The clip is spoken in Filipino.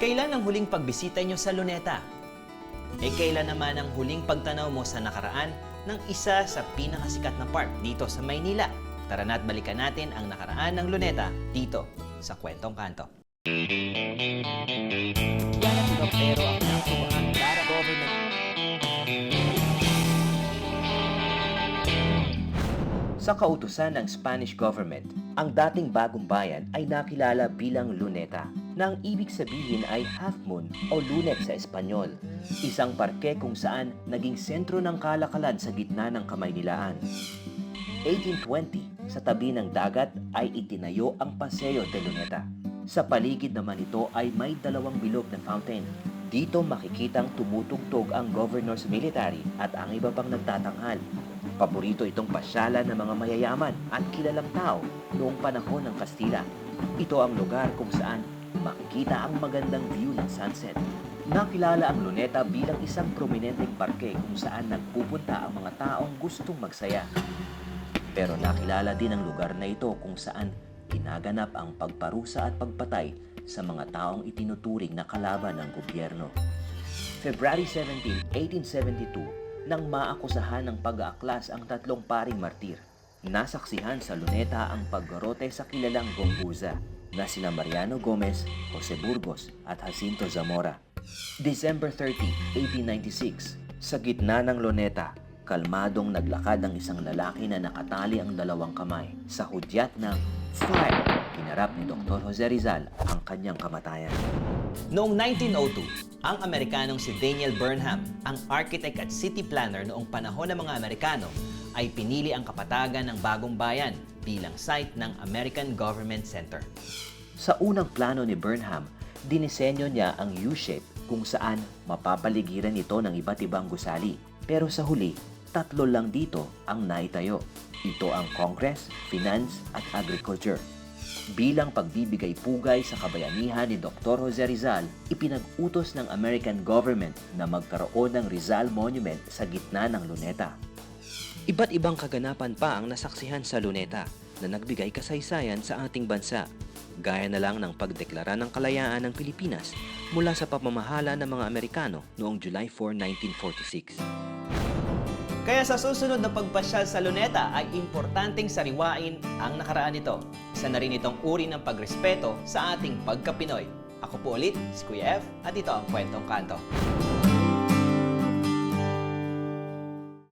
Kailan ang huling pagbisita nyo sa Luneta? E kailan naman ang huling pagtanaw mo sa nakaraan ng isa sa pinakasikat na park dito sa Maynila? Tara na't balikan natin ang nakaraan ng Luneta dito sa Kwentong Kanto. Sa kautusan ng Spanish government, ang dating bagong bayan ay nakilala bilang Luneta, na ang ibig sabihin ay half moon o lunet sa Espanyol. Isang parke kung saan naging sentro ng kalakalan sa gitna ng Kamaynilaan. 1820, sa tabi ng dagat ay itinayo ang Paseo de Luneta. Sa paligid naman ito ay may dalawang bilog na fountain. Dito makikitang tumutugtog ang governor's military at ang iba pang nagtatanghal. Paborito itong pasyalan ng mga mayayaman at kilalang tao noong panahon ng Kastila. Ito ang lugar kung saan makikita ang magandang view ng sunset. Nakilala ang Luneta bilang isang prominenteng parke kung saan nagpupunta ang mga taong gustong magsaya. Pero nakilala din ang lugar na ito kung saan ginaganap ang pagparusa at pagpatay sa mga taong itinuturing na kalaban ng gobyerno. February 17, 1872, nang maakusahan ng pag-aaklas ang tatlong paring martir. Nasaksihan sa luneta ang paggarote sa kilalang Gombuza na sina Mariano Gomez, Jose Burgos at Jacinto Zamora. December 30, 1896, sa gitna ng luneta, kalmadong naglakad ang isang lalaki na nakatali ang dalawang kamay sa hudyat ng fire. Hinarap ni Dr. Jose Rizal ang kanyang kamatayan. Noong 1902, ang Amerikanong si Daniel Burnham, ang architect at city planner noong panahon ng mga Amerikano, ay pinili ang kapatagan ng bagong bayan bilang site ng American Government Center. Sa unang plano ni Burnham, dinisenyo niya ang U-shape kung saan mapapaligiran ito ng iba't ibang gusali. Pero sa huli, tatlo lang dito ang naitayo. Ito ang Congress, Finance at Agriculture. Bilang pagbibigay pugay sa kabayanihan ni Dr. Jose Rizal, ipinag-utos ng American government na magkaroon ng Rizal Monument sa gitna ng Luneta. Iba't ibang kaganapan pa ang nasaksihan sa Luneta na nagbigay kasaysayan sa ating bansa. Gaya na lang ng pagdeklara ng kalayaan ng Pilipinas mula sa pamamahala ng mga Amerikano noong July 4, 1946. Kaya sa susunod na pagpasyal sa Luneta ay importanteng sariwain ang nakaraan nito. Isa na rin itong uri ng pagrespeto sa ating pagka-Pinoy. Ako po ulit, si Kuya F, at ito ang Kwentong Kanto.